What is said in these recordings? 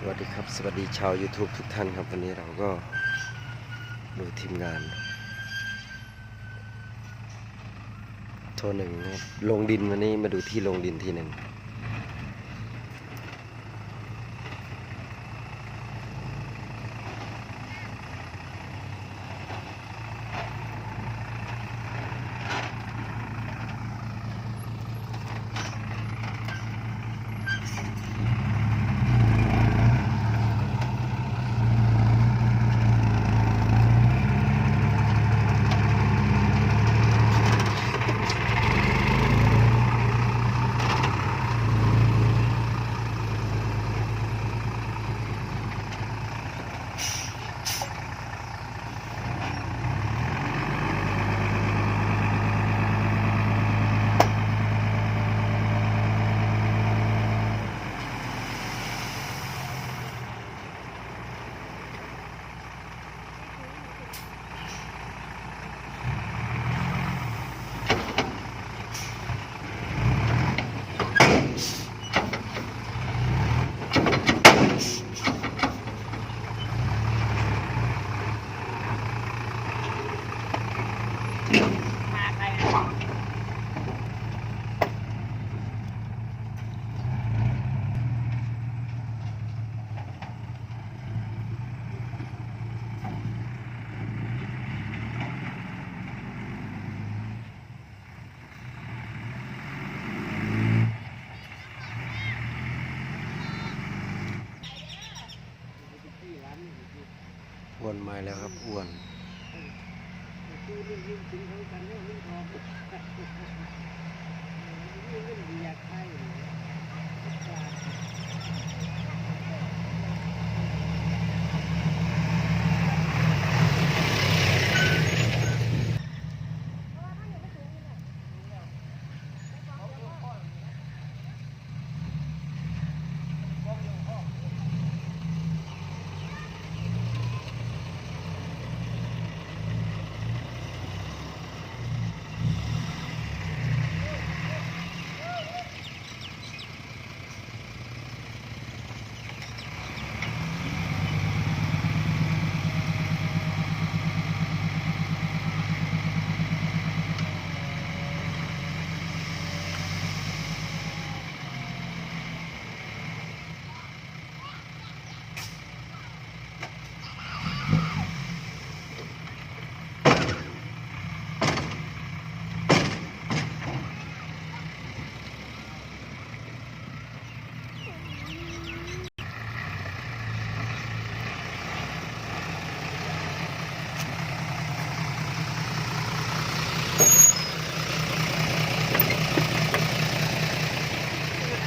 สวัสดีครับ สวัสดีชาว YouTube ทุกท่านครับ วันนี้เราก็ดูทีมงาน โทรหนึ่งลงดินวันนี้มาดูที่ลงดินทีหนึ่ง มาไป อ้ วนไม้แล้วครับอ้วน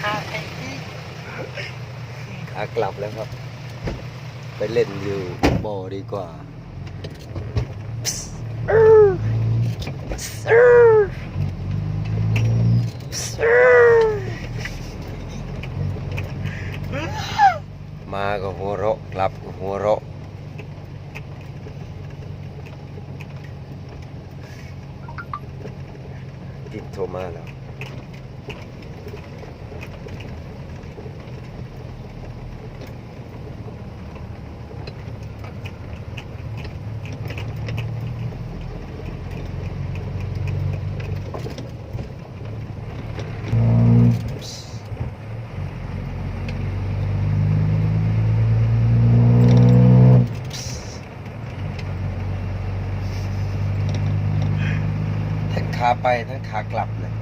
ขาไอ้ที่ ขากลับแล้วครับ ไปเล่นอยู่บ่อดีกว่ามาก็หัวเราะกลับก็หัวเราะติดโทรมาแล้ว ไปทั้งขากลับเลย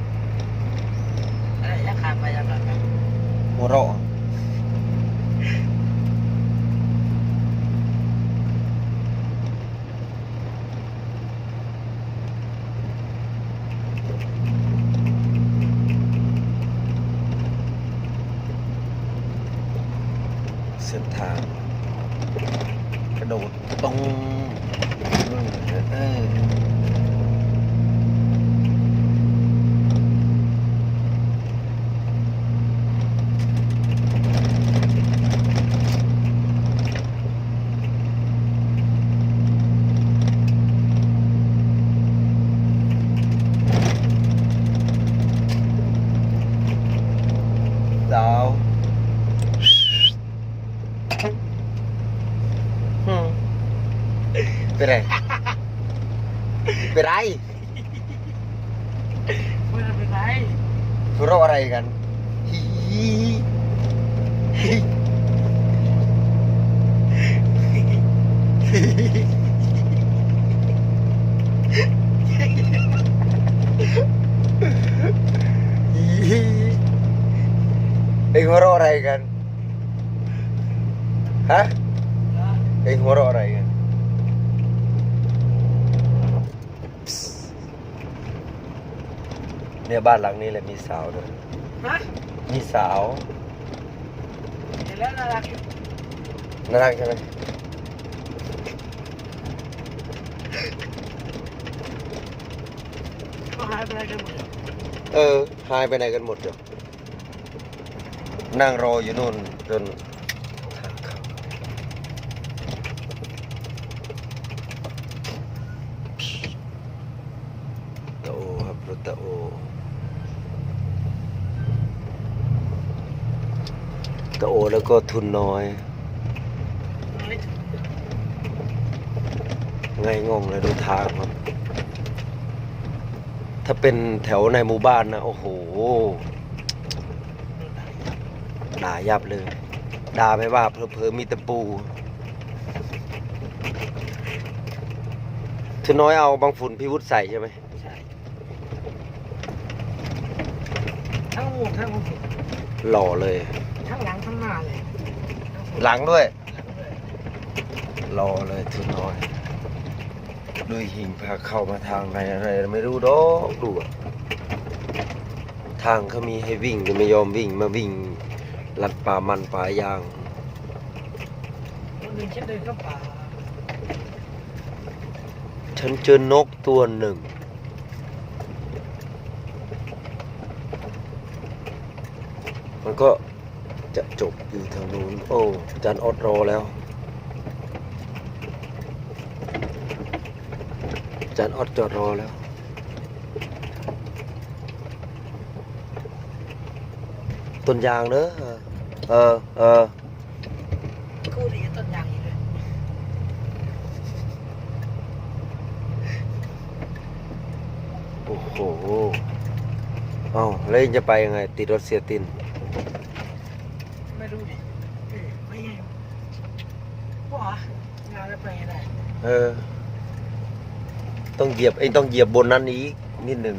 อะไรจะขาไปจะขาไปหัวเราะเส้นทางกระโดดตรงเออ ไรเป็นไรไม่ได้เป็นไรหัวเราะอะไรกันฮีฮีฮีเอ็งหัวเราะอะไรกันฮะเอ็งหัวเราะอะไรกัน เนี่ยบ้านหลังนี้แหละมีสาวด้วยฮะมีสาวเห็นแล้วน่ารักอยู่น่ารักใช่ไหมก็หายไปไหนกันหมดเลยเออหายไปไหนกันหมดเดี๋ยวนั่งรออยู่นู่นจนทางเข้าตะโอครับรถตะโอ ตะโอแล้วก็ทุนน้อยไม่ถึงไงงงเลยดูทางครับ ถ้าเป็นแถวในหมู่บ้านนะ โอ้โห ด่ายับเลย ด่าไม่ว่าเพลอๆมีแตะปู ทุนน้อยเอาบางฝุ่นพิวุฒใส่ใช่ไหมใช่ทั้งหมวกทั้งหมวกหล่อเลย ทั้งหลังทั้งหน้าเลยหลังด้วยหลังด้วย รอเลยทุนน้อยด้วยหิงพาเข้ามาทางไหนอะไรไม่รู้ดอกดูอะทางเขามีให้วิ่งก็ไม่ยอมวิ่งมาวิ่งลัดป่ามันป่ายางวันหนึ่งฉันเดินเข้าป่าฉันเจอนกตัวหนึ่ง มันก็ จะจบอยู่ทางนู้นโอ้อาจันออดรอแล้วอาจันออดจอดรอแล้วต้นยางเนอะเออเออคู่ดีต้นยางอีกเลยโอ้โหเอ้าแล้วยังจะไปยังไง ติดรถเสียติน ไม่รู้ดิเออไม่ไงว้างานแล้วไปไงได้เออ ต้องเหยียบเองต้องเหยียบบนนั้นอีกนิดหนึ่ง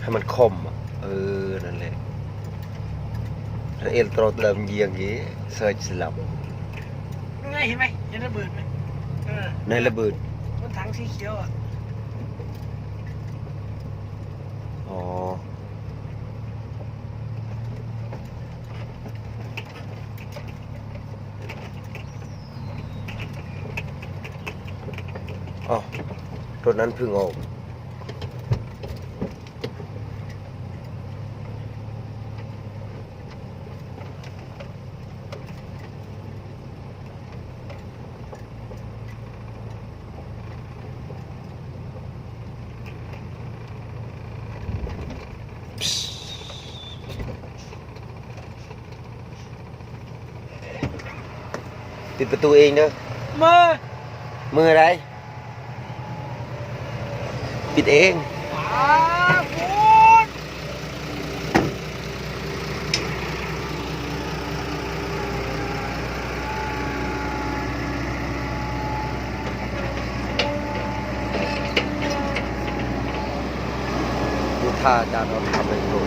ให้มันคมอะเออ นั่นแหละถ้าเอลโตรเดิมเยียงงี้เซิร์ชสลับนี่ไงเห็นไหมเห็นระเบิดไหมเออในระเบิดบนถังสีเขียวอะอ๋อ อ๋อรถนั้นเพิ่งออกปิดประตูเองเด้อมามืออะไร ปิดเองอาคุณดูท่าอาจารย์เราทำเลยครู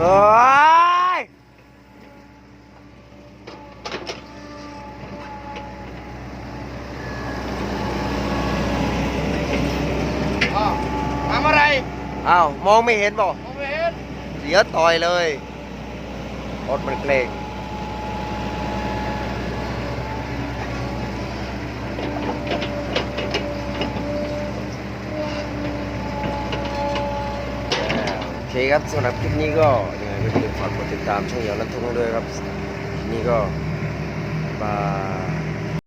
เฮ้ยทำอะไรอ้าว มองไม่เห็นบ่มองไม่เห็นเดี๋ยวต่อยเลยรถมันเกรง เคครับสำหรับคลิปนี้ก็ยังไงก็อย่าลืมฝากกดติดตามช่องเหยาลันทุ่งให้ด้วยครับนี่ก็บาย